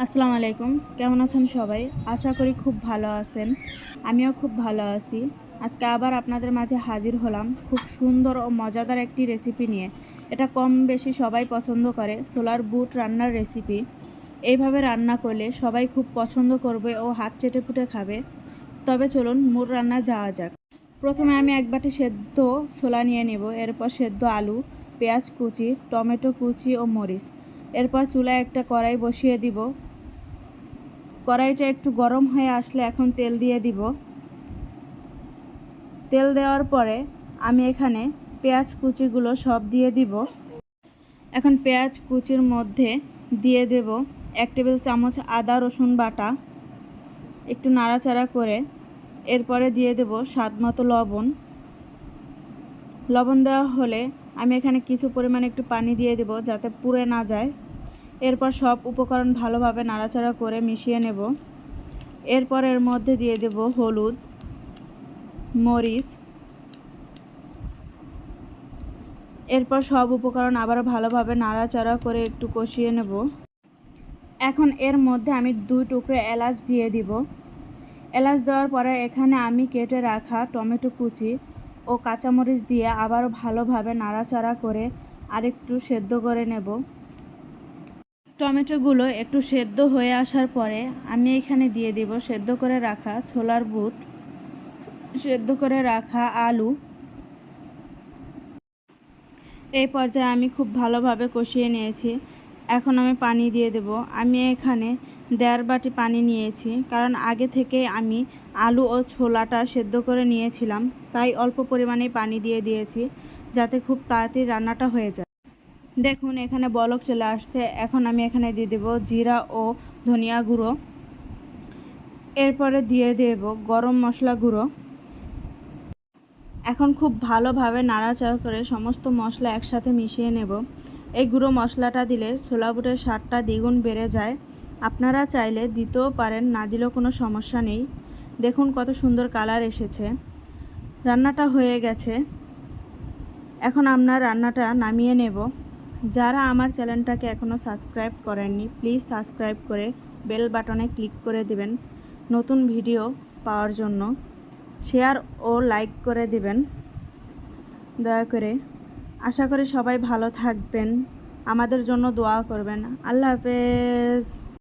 আসসালামু আলাইকুম। কেমন আছেন সবাই? আশা করি খুব ভালো আছেন। আমিও খুব ভালো আছি। আজকে আবার আপনাদের মাঝে হাজির হলাম খুব সুন্দর ও মজাদার একটি রেসিপি নিয়ে। এটা কম বেশি সবাই পছন্দ করে, সোলার বুট রান্নার রেসিপি এইভাবে রান্না করলে সবাই খুব পছন্দ করবে ও হাত চেটে ফুটে খাবে। তবে চলুন মুর রান্না যাওয়া যাক। প্রথমে আমি এক বাটি সেদ্ধ ছোলা নিয়ে নেব। এরপর সেদ্ধ আলু, পেঁয়াজ কুচি, টমেটো কুচি ও মরিচ। এরপর চুলায় একটা কড়াই বসিয়ে দিব। কড়াইটা একটু গরম হয়ে আসলে এখন তেল দিয়ে দিব। তেল দেওয়ার পরে আমি এখানে পেঁয়াজ কুচিগুলো সব দিয়ে দিব। এখন পেঁয়াজ কুচির মধ্যে দিয়ে দেব এক টেবিল চামচ আদা, রসুন বাটা। একটু নাড়াচাড়া করে এরপরে দিয়ে দেব স্বাদ মতো লবণ। লবণ দেওয়া হলে আমি এখানে কিছু পরিমাণে একটু পানি দিয়ে দেব যাতে পুড়ে না যায়। এরপর সব উপকরণ ভালোভাবে নাড়াচাড়া করে মিশিয়ে নেব। এরপর এর মধ্যে দিয়ে দেব হলুদ, মরিচ। এরপর সব উপকরণ আবার ভালোভাবে নাড়াচাড়া করে একটু কষিয়ে নেব। এখন এর মধ্যে আমি দুই টুকরো এলাচ দিয়ে দিব। এলাচ দেওয়ার পরে এখানে আমি কেটে রাখা টমেটো কুচি ও কাঁচামরিচ দিয়ে আবারও ভালোভাবে নাড়াচাড়া করে আরেকটু সেদ্ধ করে নেব। টমেটোগুলো একটু সেদ্ধ হয়ে আসার পরে আমি এখানে দিয়ে দিব সেদ্ধ করে রাখা ছোলার বুট, সেদ্ধ করে রাখা আলু। এই পর্যায়ে আমি খুব ভালোভাবে কষিয়ে নিয়েছি। এখন আমি পানি দিয়ে দেব। আমি এখানে দেড় বাটি পানি নিয়েছি, কারণ আগে থেকে আমি আলু ও ছোলাটা সেদ্ধ করে নিয়েছিলাম, তাই অল্প পরিমাণে পানি দিয়ে দিয়েছি, যাতে খুব তাড়াতাড়ি রান্নাটা হয়ে যায়। দেখুন, এখানে বলক চলে আসছে। এখন আমি এখানে দিয়ে দেব জিরা ও ধনিয়া গুঁড়ো। এরপরে দিয়ে দেব গরম মশলা গুঁড়ো। এখন খুব ভালোভাবে নাড়াচাড়া করে সমস্ত মশলা একসাথে মিশিয়ে নেব। এই গুঁড়ো মশলাটা দিলে ছোলা বুটের স্বাদটা দ্বিগুণ বেড়ে যায়। আপনারা চাইলে দিতেও পারেন, না দিলেও কোনো সমস্যা নেই। দেখুন কত সুন্দর কালার এসেছে। রান্নাটা হয়ে গেছে। এখন আমরা রান্নাটা নামিয়ে নেব। যারা আমার চ্যানেলটাকে এখনও সাবস্ক্রাইব করেননি, প্লিজ সাবস্ক্রাইব করে বেল বাটনে ক্লিক করে দিবেন নতুন ভিডিও পাওয়ার জন্য। শেয়ার ও লাইক করে দিবেন। দয়া করে। আশা করি সবাই ভালো থাকবেন। আমাদের জন্য দোয়া করবেন। আল্লাহ হাফেজ।